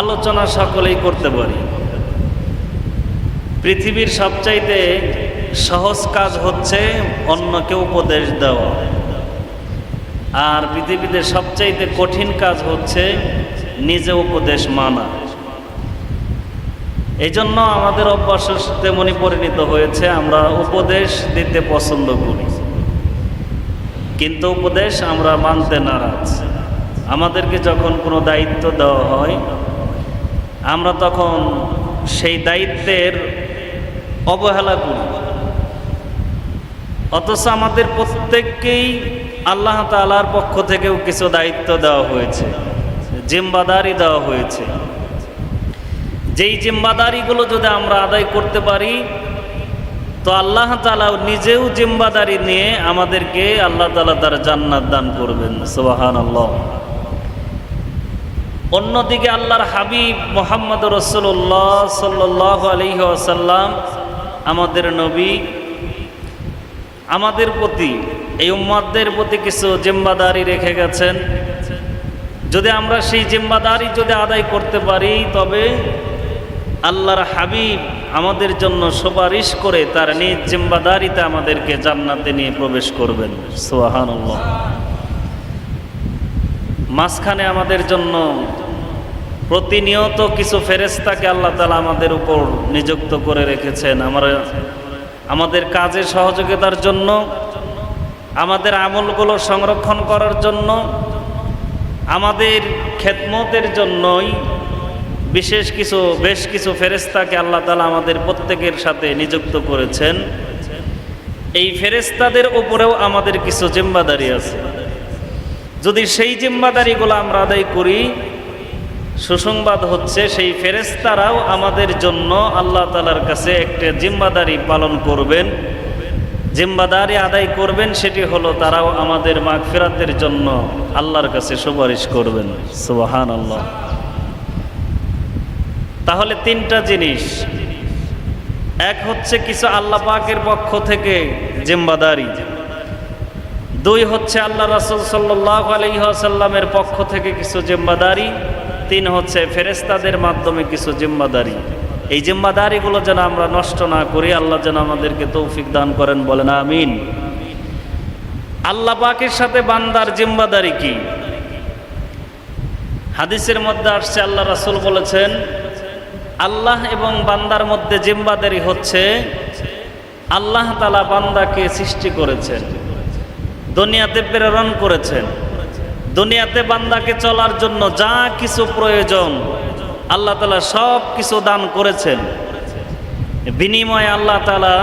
আলোচনা সকলেই করতে পারি। পৃথিবীর সবচাইতে সহজ কাজ হচ্ছে অন্যকে উপদেশ দেওয়া। আর পৃথিবীতে সবচাইতে কঠিন কাজ হচ্ছে নিজে উপদেশ মানা। এই জন্য আমাদের অভ্যাস তেমনি পরিণত হয়েছে, আমরা উপদেশ দিতে পছন্দ করি। কিন্তু উপদেশ আমরা মানতে নারাজ। আমাদেরকে যখন কোনো দায়িত্ব দেওয়া হয় আমরা তখন সেই দায়িত্বের অবহেলা করি। অথচ আমাদের প্রত্যেককেই আল্লাহ তালার পক্ষ থেকেও কিছু দায়িত্ব দেওয়া হয়েছে জিম্বাদারি দেওয়া হয়েছে। যেই জিম্বাদারিগুলো যদি আমরা আদায় করতে পারি, তো আল্লাহ তালা নিজেও জিম্বাদারি নিয়ে আমাদেরকে আল্লাহ তালা তার জান্নাত দান করবেন। সোবাহান আল্লাহ অন্যদিকে আল্লাহর হাবিব মোহাম্মদ রসুল্লাহ সাল্লাহ আলহি আসাল্লাম আমাদের নবী, আমাদের প্রতি, এই উম্মাদের প্রতি কিছু জিম্বাদারি রেখে গেছেন। যদি আমরা সেই জিম্বাদারি যদি আদায় করতে পারি, তবে আল্লাহর হাবিব আমাদের জন্য সুপারিশ করে তার নিজ জিম্বাদারিতে আমাদেরকে জান্নাতে নিয়ে প্রবেশ করবেন। সোহান মাঝখানে আমাদের জন্য প্রতিনিয়ত কিছু ফেরেস্তাকে আল্লাহ তালা আমাদের উপর নিযুক্ত করে রেখেছেন। আমরা আমাদের কাজে সহযোগিতার জন্য, আমাদের আমলগুলো সংরক্ষণ করার জন্য, আমাদের খেদমতের জন্যই বিশেষ কিছু, বেশ কিছু ফেরেস্তাকে আল্লাহ তালা আমাদের প্রত্যেকের সাথে নিযুক্ত করেছেন। এই ফেরেস্তাদের উপরেও আমাদের কিছু জিম্বাদারি আছে। যদি সেই জিম্বাদারিগুলো আমরা আদায় করি, সুসংবাদ হচ্ছে সেই ফেরেস্তারাও আমাদের জন্য আল্লাহ তালার কাছে একটা জিম্বাদারি পালন করবেন। জিম্বাদারি আদায় করবেন, সেটি হলো তারাও আমাদের মাগফিরাতের জন্য আল্লাহর কাছে সুপারিশ করবেন। সুবাহান আল্লাহ তাহলে তিনটা জিনিস। এক হচ্ছে কিছু আল্লাহ পাকের পক্ষ থেকে জিম্বাদারি দুই হচ্ছে আল্লাহ রাসুল সাল্লাহ আলহিহাসাল্লামের পক্ষ থেকে কিছু জিম্বাদারি তিন হচ্ছে ফেরেস্তাদের মাধ্যমে কিছু জিম্মাদারি। এই জিম্মাদারিগুলো যেন আমরা নষ্ট না করি, আল্লাহ যেন আমাদেরকে তৌফিক দান করেন, বলেন আমিন। আল্লাহ পাকের সাথে বান্দার জিম্মাদারি কি? হাদিসের মধ্যে আসছে, আল্লাহ রাসুল বলেছেন, আল্লাহ এবং বান্দার মধ্যে জিম্বাদারি হচ্ছে, আল্লাহ তালা বান্দাকে সৃষ্টি করেছেন। দুনিয়াতে প্রেরণ করেছেন। দুনিয়াতে বান্দাকে চলার জন্য যা কিছু প্রয়োজন, আল্লাহ তালা সব কিছু দান করেছেন। বিনিময়ে আল্লাহ তালা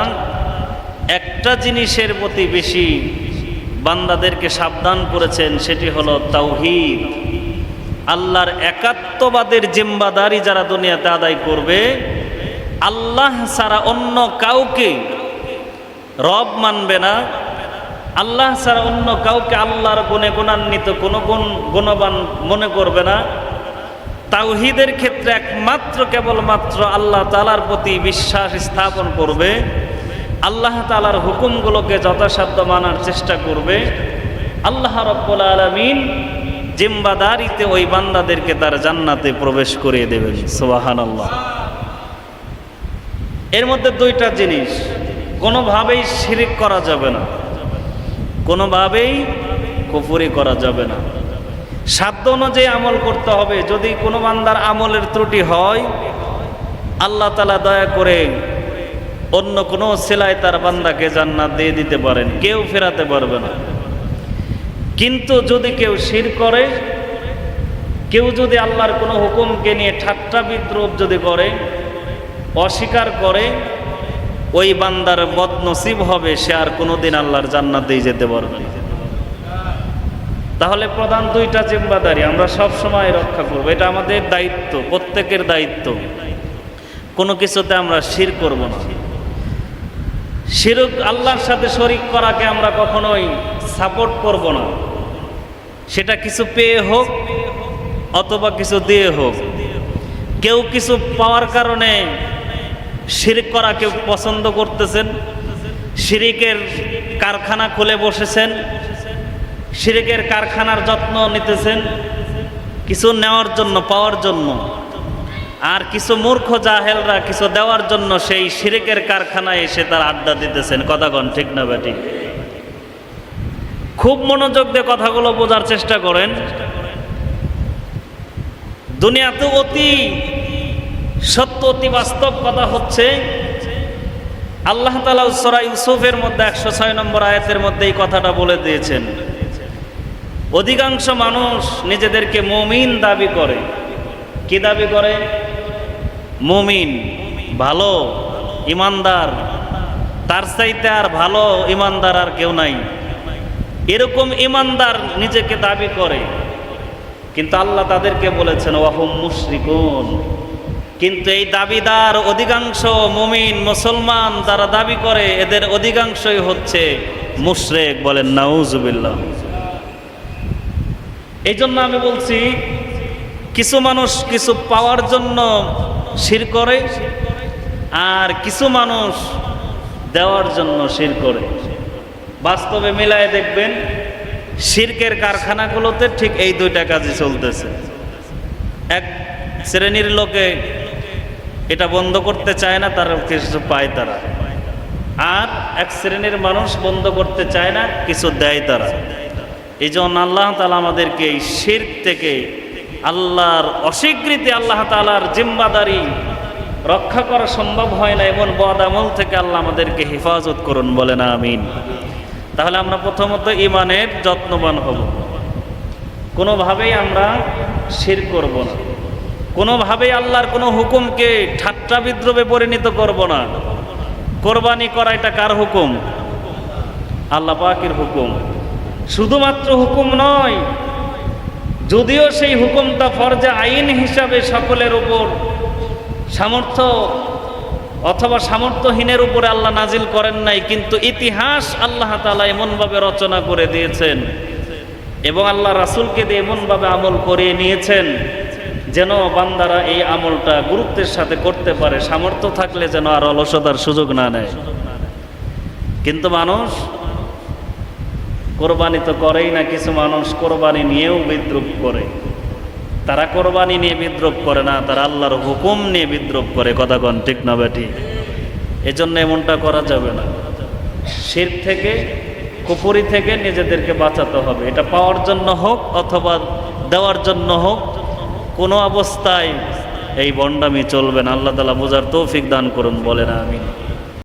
একটা জিনিসের প্রতি বেশি বান্দাদেরকে সাবধান করেছেন, সেটি হলো তাওহিদ। আল্লাহর একাত্মবাদের জিম্বাদারি যারা দুনিয়াতে আদায় করবে, আল্লাহ ছাড়া অন্য কাউকে রব মানবে না আল্লাহ ছাড়া অন্য কাউকে আল্লাহর গুণে গুণান্বিত কোনো গুণ, গুণবান মনে করবে না। তাওহিদের ক্ষেত্রে একমাত্র, কেবলমাত্র আল্লাহ তালার প্রতি বিশ্বাস স্থাপন করবে। আল্লাহ তালার হুকুমগুলোকে যথাসাধ্য মানার চেষ্টা করবে। আল্লাহ রব্বুল আলমিন জিম্বাদারিতে ওই বান্দাদেরকে তার জান্নাতে প্রবেশ করিয়ে দেবেন। সোবাহান আল্লাহ এর মধ্যে দুইটা জিনিস, কোনোভাবেই শিরিক করা যাবে না। কোনোভাবেই কুফুরি করা যাবে না। সাধ্য অনুযায়ী আমল করতে হবে। যদি কোনো বান্দার আমলের ত্রুটি হয়, আল্লাহ তালা দয়া করে অন্য কোনো সেলাই তার বান্দাকে জান্নাত দিয়ে দিতে পারেন। কেউ ফেরাতে পারবে না। কিন্তু যদি কেউ শির করে, কেউ যদি আল্লাহর কোনো হুকুমকে নিয়ে ঠাট্টা বিদ্রোপ যদি করে, অস্বীকার করে ওই বান্দার বদনসিব হবে, সে আর কোনোদিন আল্লাহর জান্নাতেই যেতে পারবে তাহলে প্রধান দুইটা জিম্বাদারি আমরা সব সময় রক্ষা করব। এটা আমাদের দায়িত্ব, প্রত্যেকের দায়িত্ব। কোনো কিছুতে আমরা শির করব না। শিরক আল্লাহর সাথে শরিক করাকে আমরা কখনোই সাপোর্ট করব না। সেটা কিছু পেয়ে হোক অথবা কিছু দিয়ে হোক। কেউ কিছু পাওয়ার কারণে শিরিক করা কেউ পছন্দ করতেছেন? শিরিকের কারখানা খুলে বসেছেন? শিরিকের কারখানার যত্ন নিতেছেন? কিছু নেওয়ার জন্য, পাওয়ার জন্য। আর কিছু মূর্খ জাহেলরা কিছু দেওয়ার জন্য সেই শিরেকের কারখানায় এসে তার আড্ডা দিতেছেন। কথাগণ ঠিক না ব্যাটি খুব মনোযোগ দিয়ে কথাগুলো বোঝার চেষ্টা করেন। দুনিয়াতে অতি সত্য অতি বাস্তব কথা হচ্ছে, আল্লাহ তালা সরা ইউসুফের মধ্যে একশো ছয় নম্বর আয়াতের মধ্যে এই কথাটা বলে দিয়েছেন। অধিকাংশ মানুষ নিজেদেরকে মমিন দাবি করে। কি দাবি করে? মমিন, ভালো, ইমানদার, তার চাইতে আর ভালো ইমানদার আর কেউ নাই। এরকম ইমানদার নিজেকে দাবি করে, কিন্তু আল্লাহ তাদেরকে বলেছেন, ওয়াহুম মুশরিকুন। কিন্তু এই দাবিদার অধিকাংশ মুমিন মুসলমান যারা দাবি করে, এদের অধিকাংশই হচ্ছে মুশরেক বলেন, নাউজুবিল্লাহ। এই জন্য আমি বলছি, কিছু মানুষ কিছু পাওয়ার জন্য শির করে আর কিছু মানুষ দেওয়ার জন্য শির করে। বাস্তবে মিলায় দেখবেন, শির্কের কারখানাগুলোতে ঠিক এই দুইটা কাজই চলতেছে। এক শ্রেণির লোকে এটা বন্ধ করতে চায় না, তারা কিছু পায় তারা। আর এক শ্রেণির মানুষ বন্ধ করতে চায় না, কিছু দেয় তারা। এই জন্য আল্লাহ তালা আমাদেরকে এই শির্ক থেকে আল্লাহর অস্বীকৃতি, আল্লাহ তালার জিম্বাদারি রক্ষা করা সম্ভব হয় না, এমন বদ আমল থেকে আল্লাহ আমাদেরকে হেফাজত করুন বলে না আমিন। তাহলে আমরা প্রথমত ইমানের যত্নবান হব। কোনোভাবেই আমরা শির করব না। কোনোভাবেই আল্লাহর কোনো হুকুমকে ঠাট্টা বিদ্রোহে পরিণত করব না। কোরবানি করা এটা কার হুকুম? আল্লাহ পাকের হুকুম। শুধুমাত্র হুকুম নয়, যদিও সেই হুকুমটা ফরজে আইন হিসাবে সকলের উপর সামর্থ্য অথবা সামর্থ্যহীনের উপরে আল্লাহ নাজিল করেন নাই, কিন্তু ইতিহাস আল্লাহ তালা এমনভাবে রচনা করে দিয়েছেন এবং আল্লাহ রাসুলকে দিয়ে এমনভাবে আমল করিয়ে নিয়েছেন। যেন বান্দারা এই আমলটা গুরুত্বের সাথে করতে পারে, সামর্থ্য থাকলে যেন আর অলসতার সুযোগ না নেয়। কিন্তু মানুষ কোরবানি তো করেই না, কিছু মানুষ কোরবানি নিয়েও বিদ্রুপ করে। তারা কোরবানি নিয়ে বিদ্রোপ করে না, তারা আল্লাহর হুকুম নিয়ে বিদ্রোপ করে, কথা কন ঠিক না বেটি এজন্য এমনটা করা যাবে না। শির থেকে কুপুরি থেকে নিজেদেরকে বাঁচাতে হবে। এটা পাওয়ার জন্য হোক অথবা দেওয়ার জন্য হোক কোনো অবস্থায় এই বন্ডামি চলবে না। আল্লাহ তালা বোঝার তৌফিক দান করুন বলেন আমি